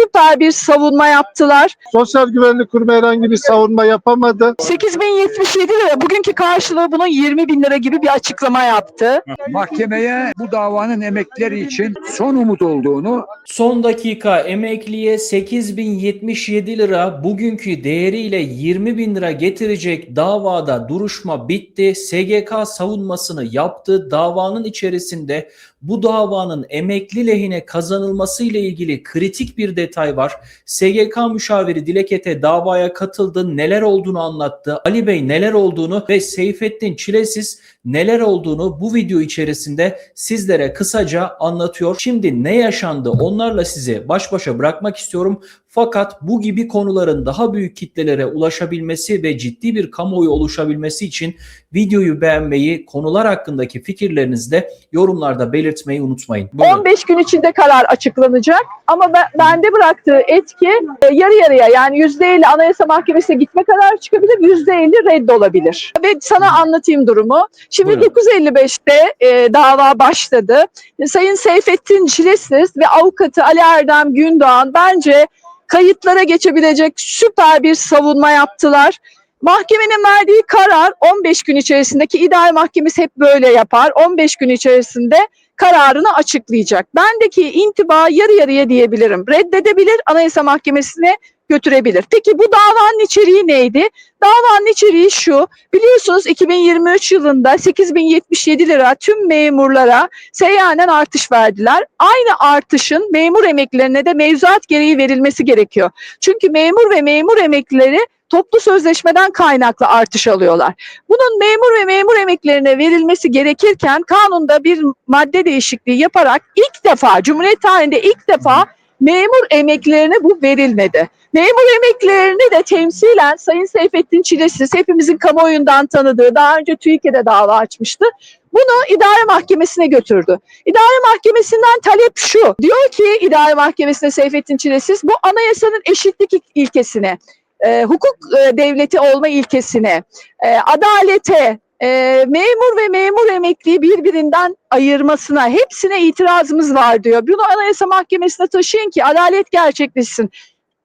süper bir savunma yaptılar. Sosyal Güvenlik Kurumu herhangi bir savunma yapamadı. 8077 lira bugünkü karşılığı bunun 20 bin lira gibi bir açıklama yaptı. Mahkemeye bu davanın emeklileri için son umut olduğunu Son dakika emekliye 8077 lira bugünkü değeriyle 20 bin lira getirecek davada duruşma bitti. SGK savunmasını yaptı. Davanın içerisinde bu davanın emekli lehine kazanılması ile ilgili kritik bir detay var. SGK müşaviri Dilek Ete davaya katıldı. Neler olduğunu anlattı. Ali Bey neler olduğunu ve Seyfettin Çilesiz neler olduğunu bu video içerisinde sizlere kısaca anlatıyor. Şimdi ne yaşandı onlarla size baş başa bırakmak istiyorum. Fakat bu gibi konuların daha büyük kitlelere ulaşabilmesi ve ciddi bir kamuoyu oluşabilmesi için videoyu beğenmeyi, konular hakkındaki fikirlerinizi de yorumlarda belirtmeyi unutmayın. Buyurun. 15 gün içinde karar açıklanacak ama ben, bende bıraktığı etki e, yarı yarıya yani %50 Anayasa Mahkemesi'ne gitme kararı çıkabilir, %50 reddolabilir. Ve sana anlatayım durumu. Şimdi Buyurun. 955'te e, dava başladı. Sayın Seyfettin Çilesiz ve avukatı Ali Erdem Gündoğan bence kayıtlara geçebilecek süper bir savunma yaptılar. Mahkemenin verdiği karar 15 gün içerisindeki idare mahkemesi hep böyle yapar. 15 gün içerisinde kararını açıklayacak. Bendeki intiba yarı yarıya diyebilirim. Reddedebilir, Anayasa Mahkemesi'ne götürebilir. Peki bu davanın içeriği neydi? Davanın içeriği şu. Biliyorsunuz 2023 yılında 8077 lira tüm memurlara seyyanen artış verdiler. Aynı artışın memur emeklilerine de mevzuat gereği verilmesi gerekiyor. Çünkü memur ve memur emeklileri toplu sözleşmeden kaynaklı artış alıyorlar. Bunun memur ve memur emeklilerine verilmesi gerekirken kanunda bir madde değişikliği yaparak ilk defa Cumhuriyet tarihinde ilk defa memur emeklilerine bu verilmedi. Memur emeklilerini de temsilen Sayın Seyfettin Çilesiz hepimizin kamuoyundan tanıdığı daha önce TÜİK'e daava açmıştı. Bunu idare mahkemesine götürdü. İdare mahkemesinden talep şu. Diyor ki idare mahkemesine Seyfettin Çilesiz bu anayasanın eşitlik ilkesine, e, hukuk e, devleti olma ilkesine, e, adalete, e, memur ve memur emekliyi birbirinden ayırmasına hepsine itirazımız var diyor. Bunu Anayasa Mahkemesi'ne taşıyın ki adalet gerçekleşsin.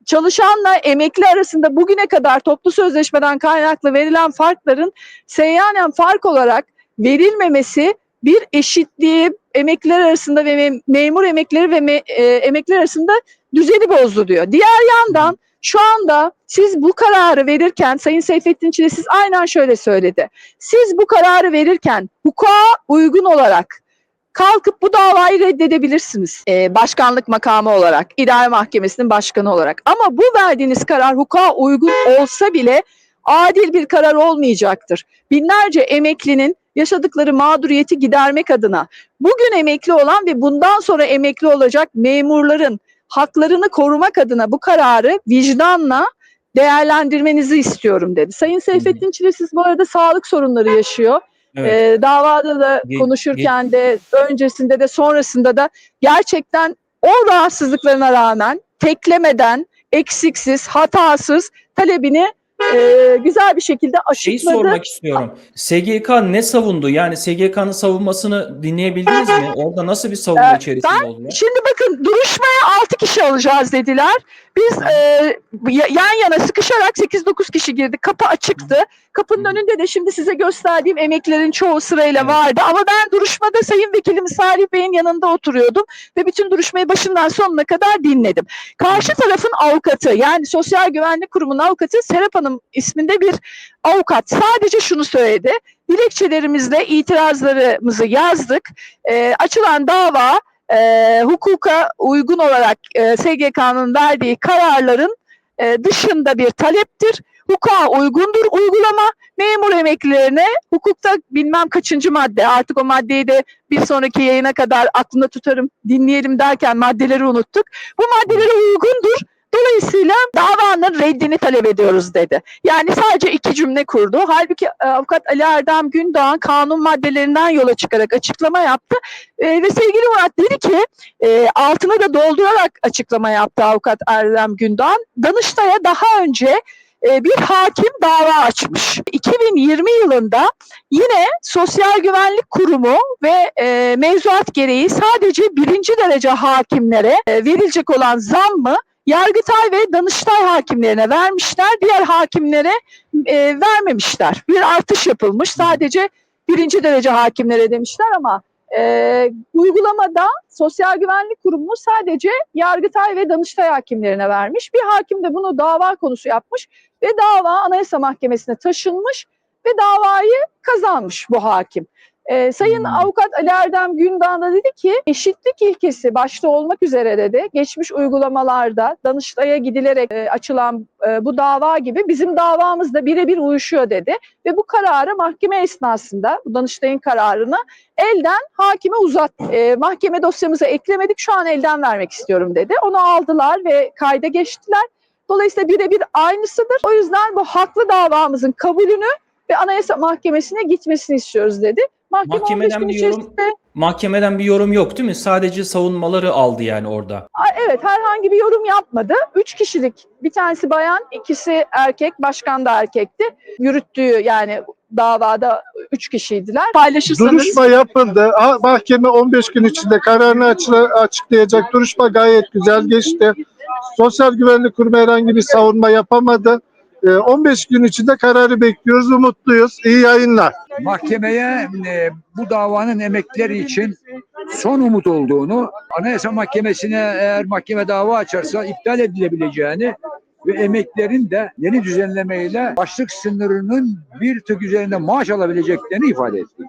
Çalışanla emekli arasında bugüne kadar toplu sözleşmeden kaynaklı verilen farkların seyyanen fark olarak verilmemesi bir eşitliği emekliler arasında ve mem- memur emeklileri ve me- e, emekliler arasında düzeni bozdu diyor. Diğer yandan şu anda siz bu kararı verirken Sayın Seyfettin Çilesiz aynen şöyle söyledi. Siz bu kararı verirken hukuka uygun olarak kalkıp bu davayı reddedebilirsiniz. Ee, başkanlık makamı olarak, idare mahkemesinin başkanı olarak. Ama bu verdiğiniz karar hukuka uygun olsa bile adil bir karar olmayacaktır. Binlerce emeklinin yaşadıkları mağduriyeti gidermek adına bugün emekli olan ve bundan sonra emekli olacak memurların haklarını korumak adına bu kararı vicdanla değerlendirmenizi istiyorum dedi. Sayın Seyfettin Çilesiz bu arada sağlık sorunları yaşıyor. Evet. Ee, davada da Ge- konuşurken de öncesinde de sonrasında da gerçekten o rahatsızlıklarına rağmen teklemeden, eksiksiz, hatasız talebini e, güzel bir şekilde Şeyi açıkladı. sormak istiyorum. SGK ne savundu? Yani SGK'nın savunmasını dinleyebildiniz mi? Orada nasıl bir savunma Ee, içerisinde oldu? Şimdi bakın duruşmaya 6 kişi alacağız dediler. Biz e, ya- yan yana sıkışarak 8-9 kişi girdik. Kapı açıktı. Kapının önünde de şimdi size gösterdiğim emeklerin çoğu sırayla vardı. Ama ben duruşmada Sayın Vekilim Salih Bey'in yanında oturuyordum. Ve bütün duruşmayı başından sonuna kadar dinledim. Karşı tarafın avukatı yani Sosyal Güvenlik Kurumu'nun avukatı Serap Hanım isminde bir avukat sadece şunu söyledi. Dilekçelerimizle itirazlarımızı yazdık. E, açılan dava e, hukuka uygun olarak e, SGK'nın verdiği kararların e, dışında bir taleptir. Hukuka uygundur uygulama. Memur emeklilerine hukukta bilmem kaçıncı madde artık o maddeyi de bir sonraki yayına kadar aklında tutarım dinleyelim derken maddeleri unuttuk. Bu maddelere uygundur. Dolayısıyla davanın reddini talep ediyoruz dedi. Yani sadece iki cümle kurdu. Halbuki e, avukat Ali Erdem Gündoğan kanun maddelerinden yola çıkarak açıklama yaptı. E, ve sevgili Murat dedi ki e, altını da doldurarak açıklama yaptı avukat Erdem Gündoğan. Danıştay'a daha önce e, bir hakim dava açmış. 2020 yılında yine Sosyal Güvenlik Kurumu ve e, mevzuat gereği sadece birinci derece hakimlere verilecek olan zammı Yargıtay ve Danıştay hakimlerine vermişler. Diğer hakimlere e, vermemişler. Bir artış yapılmış. Sadece birinci derece hakimlere demişler ama e, uygulamada Sosyal Güvenlik Kurumu sadece Yargıtay ve Danıştay hakimlerine vermiş. Bir hakim de bunu dava konusu yapmış ve dava Anayasa Mahkemesi'ne taşınmış ve davayı kazanmış bu hakim. Ee, Sayın Hmm. Avukat Ali Erdem Gündoğan da dedi ki eşitlik ilkesi başta olmak üzere dedi geçmiş uygulamalarda Danıştay'a gidilerek e, açılan e, bu dava gibi bizim davamız da birebir uyuşuyor dedi ve bu kararı mahkeme esnasında bu Danıştay'ın kararını elden hakime uzat. E, mahkeme dosyamıza eklemedik şu an elden vermek istiyorum dedi. Onu aldılar ve kayda geçtiler. Dolayısıyla birebir aynısıdır. O yüzden bu haklı davamızın kabulünü ve Anayasa Mahkemesi'ne gitmesini istiyoruz dedi. Mahkeme Mahkemeden 15 gün bir yorum- içerisinde Mahkemeden bir yorum yok değil mi? Sadece savunmaları aldı yani orada. Evet herhangi bir yorum yapmadı. Üç kişilik bir tanesi bayan, ikisi erkek, başkan da erkekti. Yürüttüğü yani davada üç kişiydiler. Paylaşırsanız Duruşma yapıldı. Ha- Mahkeme 15 gün içinde kararını açı- açıklayacak. Duruşma gayet güzel geçti. Sosyal Güvenlik Kurumu herhangi bir savunma yapamadı. Ee, 15 gün içinde kararı bekliyoruz. Umutluyuz. İyi yayınlar. mahkemeye e, bu davanın emekleri için son umut olduğunu, Anayasa Mahkemesi'ne eğer mahkeme dava açarsa iptal edilebileceğini ve emeklerin de yeni düzenlemeyle başlık sınırının bir tık üzerinde maaş alabileceklerini ifade etti.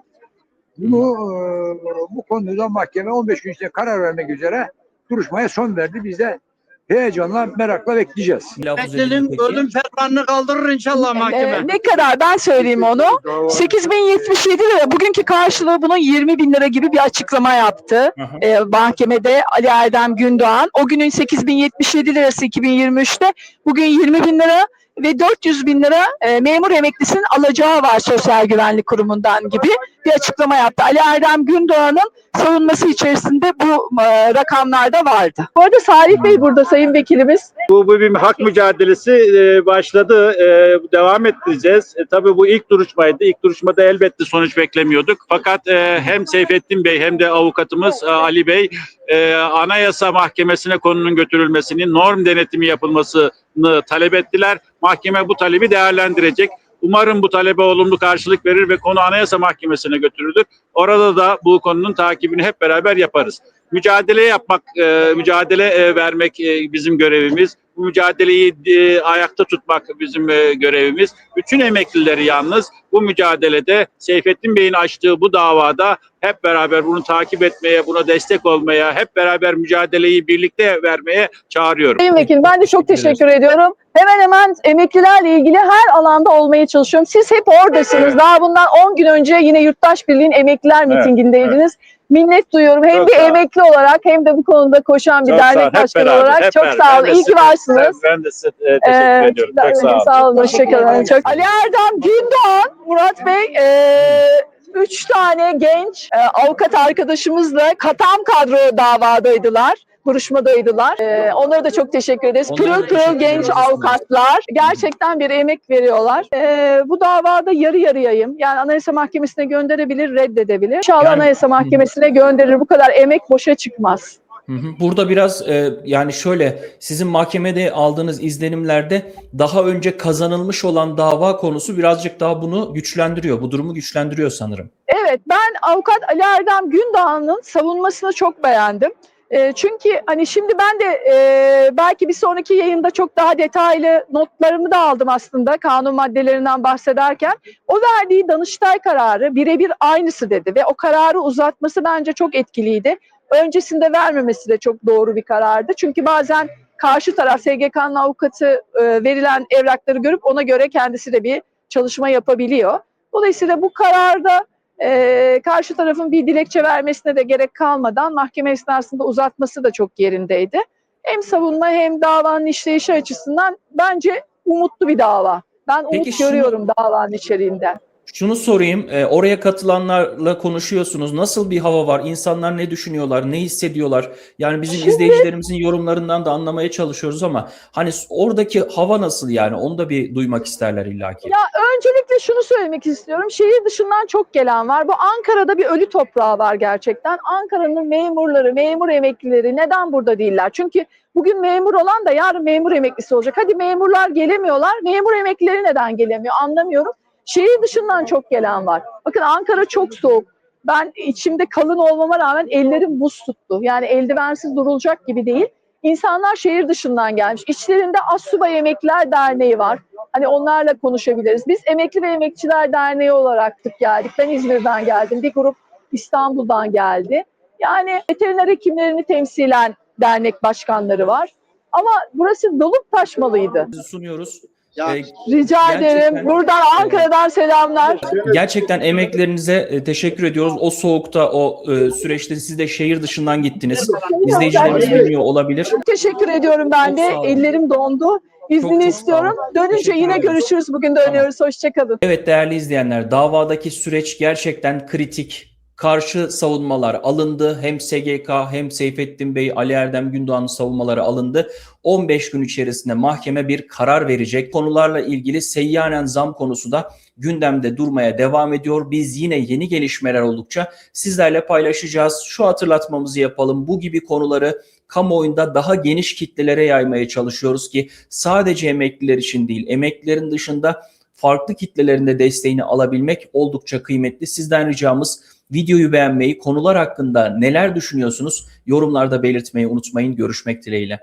Bu, e, bu konuda mahkeme 15 gün içinde karar vermek üzere duruşmaya son verdi. Biz de heyecanla, merakla bekleyeceğiz. Peki. ölüm fermanını kaldırır inşallah mahkeme. e, ne kadar ben söyleyeyim onu. 8077 lira bugünkü karşılığı bunun 20 bin lira gibi bir açıklama yaptı. Hı hı. e, mahkemede Ali Erdem Gündoğan. O günün 8077 lirası 2023'te bugün 20 bin lira ve 400 bin lira e, memur emeklisinin alacağı var Sosyal Güvenlik Kurumu'ndan gibi bir açıklama yaptı. Ali Erdem Gündoğan'ın savunması içerisinde bu e, rakamlar da vardı. Bu arada Salih Bey burada Sayın Vekilimiz. Bu, bu bir hak mücadelesi e, başladı. E, devam ettireceğiz. E, tabii bu ilk duruşmaydı. İlk duruşmada elbette sonuç beklemiyorduk. Fakat e, hem Seyfettin Bey hem de avukatımız e, Ali Bey e, Anayasa Mahkemesi'ne konunun götürülmesini, norm denetimi yapılmasını talep ettiler. Mahkeme bu talebi değerlendirecek. Umarım bu talebe olumlu karşılık verir ve konu Anayasa Mahkemesi'ne götürülür. Orada da bu konunun takibini hep beraber yaparız mücadele yapmak, e, mücadele e, vermek e, bizim görevimiz. Bu mücadeleyi e, ayakta tutmak bizim e, görevimiz. Bütün emeklileri yalnız bu mücadelede Seyfettin Bey'in açtığı bu davada hep beraber bunu takip etmeye, buna destek olmaya, hep beraber mücadeleyi birlikte vermeye çağırıyorum. Sayın Vekilim ben de çok Teşekkür ediyorum. Hemen hemen emeklilerle ilgili her alanda olmaya çalışıyorum. Siz hep oradasınız. Daha bundan 10 gün önce yine Yurttaş Birliği'nin emekliler Evet, mitingindeydiniz. Minnet duyuyorum hem Çok bir emekli olarak hem de bu konuda koşan bir Çok dernek başkanı beraber, olarak çok beraber. sağ olun. İyi ki varsınız. Ben, ben de size e, teşekkür Ee, ediyorum. Çok sağ olun. Sağ olun. Hoşçakalın. Çok... Ali Erdem Gündoğan, Murat Bey, e, üç tane genç e, avukat arkadaşımızla katam kadro davadaydılar. Duruşmadaydılar. E, onlara da çok teşekkür ederiz. Onlara Pırıl pırıl genç avukatlar. Gerçekten bir emek veriyorlar. E, bu davada yarı yarıyayım. Yani Anayasa Mahkemesi'ne gönderebilir, reddedebilir. İnşallah Yani- Anayasa Mahkemesi'ne gönderir. Bu kadar emek boşa çıkmaz. Burada biraz e, yani şöyle sizin mahkemede aldığınız izlenimlerde daha önce kazanılmış olan dava konusu birazcık daha bunu güçlendiriyor. Bu durumu güçlendiriyor sanırım. Evet ben avukat Ali Erdem Gündoğan'ın savunmasını çok beğendim. E, çünkü hani şimdi ben de e, belki bir sonraki yayında çok daha detaylı notlarımı da aldım aslında kanun maddelerinden bahsederken. O verdiği Danıştay kararı birebir aynısı dedi ve o kararı uzatması bence çok etkiliydi. Öncesinde vermemesi de çok doğru bir karardı. Çünkü bazen karşı taraf SGK'nın avukatı e, verilen evrakları görüp ona göre kendisi de bir çalışma yapabiliyor. Dolayısıyla bu kararda e, karşı tarafın bir dilekçe vermesine de gerek kalmadan mahkeme esnasında uzatması da çok yerindeydi. Hem savunma hem davanın işleyişi açısından bence umutlu bir dava. Ben umut Peki görüyorum davanın içeriğinden. Şunu sorayım, e, oraya katılanlarla konuşuyorsunuz. Nasıl bir hava var? İnsanlar ne düşünüyorlar, ne hissediyorlar? Yani bizim Şimdi- izleyicilerimizin yorumlarından da anlamaya çalışıyoruz ama hani oradaki hava nasıl yani? Onu da bir duymak isterler illaki. Ya öncelikle şunu söylemek istiyorum. Şehir dışından çok gelen var. Bu Ankara'da bir ölü toprağı var gerçekten. Ankara'nın memurları, memur emeklileri neden burada değiller? Çünkü bugün memur olan da yarın memur emeklisi olacak. Hadi memurlar gelemiyorlar. Memur emeklileri neden gelemiyor anlamıyorum. Şehir dışından çok gelen var. Bakın Ankara çok soğuk. Ben içimde kalın olmama rağmen ellerim buz tuttu. Yani eldivensiz durulacak gibi değil. İnsanlar şehir dışından gelmiş. İçlerinde Assubay Emekliler Derneği var. Hani onlarla konuşabiliriz. Biz Emekli ve Emekçiler Derneği olarak tık geldik. Ben İzmir'den geldim. Bir grup İstanbul'dan geldi. Yani veteriner hekimlerini temsilen dernek başkanları var. Ama burası dolup taşmalıydı. Sunuyoruz. Ya, Rica Gerçekten- ederim. Buradan Ankara'dan selamlar. Gerçekten emeklerinize e, teşekkür ediyoruz. O soğukta, o e, süreçte siz de şehir dışından gittiniz. İzleyicilerimiz bilmiyor olabilir. Çok teşekkür ediyorum ben Çok de. Ellerim dondu. İznini Çok çok istiyorum. olun. Dönünce yine görüşürüz. Bugün dönüyoruz. Hoşçakalın. Evet değerli izleyenler, davadaki süreç gerçekten kritik. Karşı savunmalar alındı. Hem SGK hem Seyfettin Bey, Ali Erdem Gündoğan'ın savunmaları alındı. 15 gün içerisinde mahkeme bir karar verecek. Konularla ilgili seyyanen zam konusu da gündemde durmaya devam ediyor. Biz yine yeni gelişmeler oldukça sizlerle paylaşacağız. Şu hatırlatmamızı yapalım. Bu gibi konuları kamuoyunda daha geniş kitlelere yaymaya çalışıyoruz ki sadece emekliler için değil, emeklilerin dışında farklı kitlelerinde desteğini alabilmek oldukça kıymetli. Sizden ricamız videoyu beğenmeyi, konular hakkında neler düşünüyorsunuz yorumlarda belirtmeyi unutmayın. Görüşmek dileğiyle.